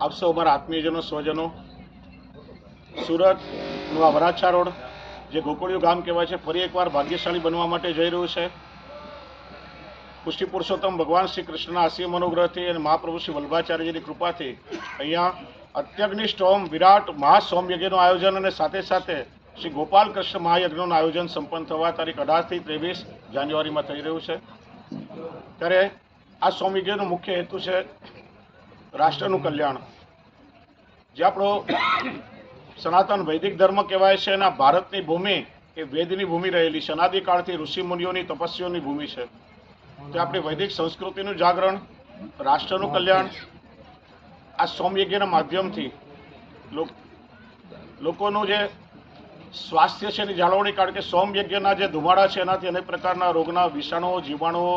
આપ સૌ અમારા આત્મીયજનો, સ્વજનો સુરતનું આ વરાછા રોડ, જે ગોકુળિયું ગામ કહેવાય છે, ફરી એકવાર ભાગ્યશાળી બનવા માટે જઈ રહ્યું છે. પુષ્ટિ પુરુષોત્તમ ભગવાન શ્રી કૃષ્ણના આશી મનોગ્રહથી અને મહાપ્રભુ શ્રી વલ્ભાચાર્યજીની કૃપાથી અહીંયા અત્યગ્નિષ્ઠ હોમ વિરાટ મહાસોમયજ્ઞનું આયોજન અને સાથે સાથે શ્રી ગોપાલ કૃષ્ણ મહાયજ્ઞનું આયોજન સંપન્ન થવા તારીખ અઢારથી ત્રેવીસ જાન્યુઆરીમાં થઈ રહ્યું છે. ત્યારે આ સોમયજ્ઞનો મુખ્ય હેતુ છે રાષ્ટ્રનું કલ્યાણ. જે આપણો સનાતન વૈદિક ધર્મ કહેવાય છે અને ભારતની ભૂમિ એ વેદની ભૂમિ રહેલી છે. અનાદિકાળથી ઋષિ મુનિઓની તપસ્યાઓની ભૂમિ છે. તે આપણી વૈદિક સંસ્કૃતિનું જાગરણ, રાષ્ટ્રનું કલ્યાણ, આ સોમયજ્ઞના માધ્યમથી લોકોનું જે સ્વાસ્થ્ય છે એની જાળવણી કારણ કે સોમયજ્ઞના જે ધુમાડા છે એનાથી અનેક પ્રકારના રોગના વિષાણુઓ, જીવાણુઓ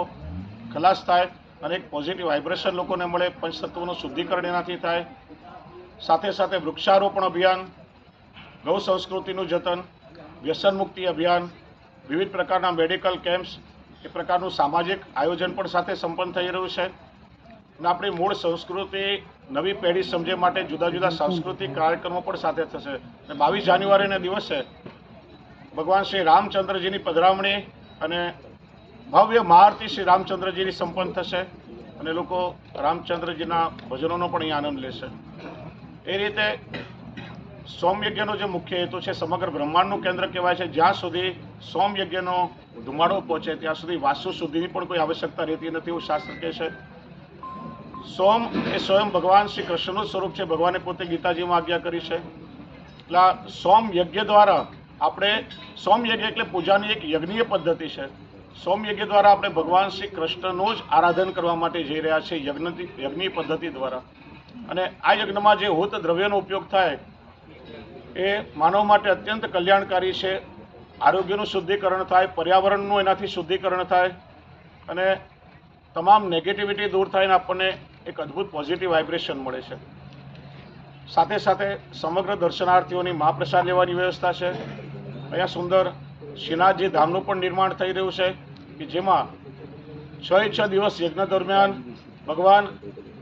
ખલાસ થાય. અને એક પોઝિટિવ વાઇબ્રેશન લોકોને મળે પંચતત્વોનું શુદ્ધિકરણ એનાથી થાય. સાથે સાથે વૃક્ષારોપણ અભિયાન ગૌ સંસ્કૃતિનું જતન વ્યસન મુક્તિ અભિયાન વિવિધ પ્રકારના મેડિકલ કેમ્પ્સ એ પ્રકારનું સામાજિક આયોજન પણ સાથે સંપન્ન થઈ રહ્યું છે. અને આપણી મૂળ સંસ્કૃતિ નવી પેઢી સમજે માટે જુદા જુદા સાંસ્કૃતિક કાર્યક્રમો પણ સાથે થશે. અને બાવીસ જાન્યુઆરીના દિવસે ભગવાન શ્રી રામચંદ્રજીની પધરામણી અને ભવ્ય મહારતી શ્રી રામચંદ્રજીની સંપન્ન થશે અને લોકો રામચંદ્રજીના ભજનોનો પણ અહીં આનંદ લેશે. એ રીતે સોમયજ્ઞનો જે મુખ્ય હેતુ છે, સમગ્ર બ્રહ્માંડનું કેન્દ્ર કહેવાય છે. જ્યાં સુધી સોમયજ્ઞનો ધુમાડો પહોંચે, ત્યાં સુધી વાસુ શુદ્ધિની પણ કોઈ આવશ્યકતા રહેતી નથી એવું શાસ્ત્ર કહે છે. સોમ એ સ્વયં ભગવાન શ્રી કૃષ્ણનું સ્વરૂપ છે. ભગવાને પોતે ગીતાજીમાં આજ્ઞા કરી છે. એટલે સોમ યજ્ઞ દ્વારા આપણે સોમ યજ્ઞ એટલે પૂજાની એક યજ્ઞીય પદ્ધતિ છે. સોમ યજ્ઞ દ્વારા આપણે ભગવાન શ્રી કૃષ્ણનું જ આરાધન કરવા માટે જઈ રહ્યા છે યજ્ઞ યજ્ઞ પદ્ધતિ દ્વારા. અને આ યજ્ઞમાં જે હોત દ્રવ્યનો ઉપયોગ થાય, એ માનવ માટે અત્યંત કલ્યાણકારી છે. આરોગ્યનું શુદ્ધિકરણ થાય, પર્યાવરણનું એનાથી શુદ્ધિકરણ થાય, અને તમામ નેગેટિવિટી દૂર થઈને આપણને એક અદ્ભુત પોઝિટિવ વાઇબ્રેશન મળે છે. સાથે સાથે સમગ્ર દર્શનાર્થીઓની મહાપ્રસાદ લેવાની વ્યવસ્થા છે. અહીંયા સુંદર શ્રીનાથજી ધામનું પણ નિર્માણ થઈ રહ્યું છે કે જેમાં છ છ દિવસ યજ્ઞ દરમિયાન ભગવાન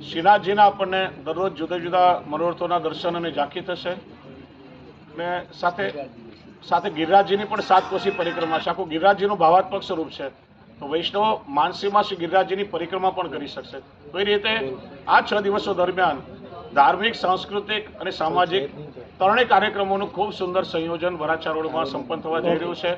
શ્રીનાથજીના આપણને દરરોજ જુદા જુદા મનોરથોના દર્શન અને ઝાંખી થશે. ને સાથે સાથે ગિરિરાજજીની પણ સાત કોશી પરિક્રમા છે. આખું ગિરિરાજજીનું ભાવાત્મક સ્વરૂપ છે. તો વૈષ્ણવો માનસીમાં શ્રી ગિરિરાજજીની પરિક્રમા પણ કરી શકશે. તો એ રીતે આ છ દિવસો દરમિયાન ધાર્મિક, સાંસ્કૃતિક અને સામાજિક ત્રણેય કાર્યક્રમોનું ખૂબ સુંદર સંયોજન વરાછા રોડમાં સંપન્ન થવા જઈ રહ્યું છે.